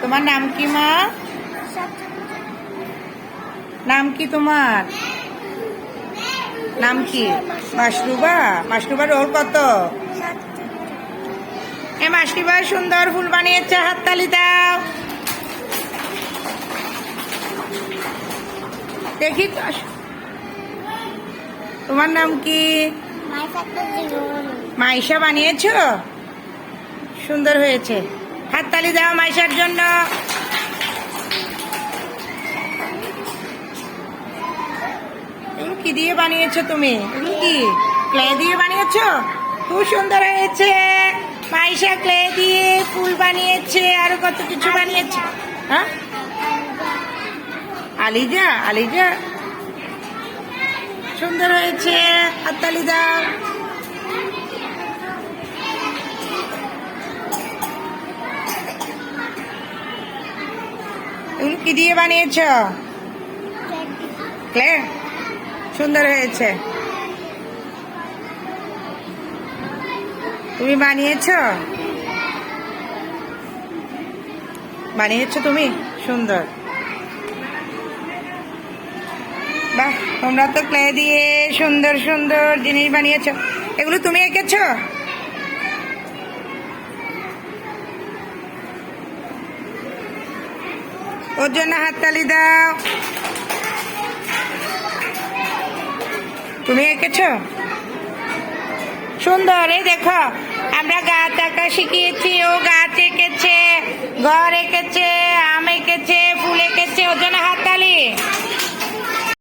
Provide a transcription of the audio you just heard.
তোমার নাম কি, মা? নাম কি তোমার? নাম কি? মাসরুবা মাসরুবার ওর কত? এ মাসরুবা সুন্দর ফুল বানিয়েছে, হাততালি দাও। দেখি তো। তোমার নাম কি? মাইশা বানিয়েছো? সুন্দর হয়েছে। হাততালি দাও মাইশার জন্য। কি দিয়ে বানিয়েছো তুমি? কি ক্লে দিয়ে বানিয়েছো? খুব সুন্দর হয়েছে। মাইশা ক্লে দিয়ে ফুল বানিয়েছে, আরও কত কিছু বানিয়েছে। হ্যাঁ? আলিজা আলিজা। সুন্দর হয়েছে হাততালি দাও। এগুলো কি দিয়ে বানিয়েছ? ক্লে? সুন্দর হয়েছে। তুমি বানিয়েছ? বানিয়েছ তুমি? সুন্দর। বাহ, তোমরা তো ক্লে দিয়ে সুন্দর সুন্দর জিনিস বানিয়েছ। এগুলো তুমি এঁকেছ? ওর জন্য হাততালি দাও। তুমি এঁকেছ? সুন্দর, এই দেখো, আমরা গাছ আঁকা শিখিয়েছি, ও গাছ এঁকেছে, ঘর এঁকেছে, আম এঁকেছে, ফুল এঁকেছে, ওর জন্য হাততালি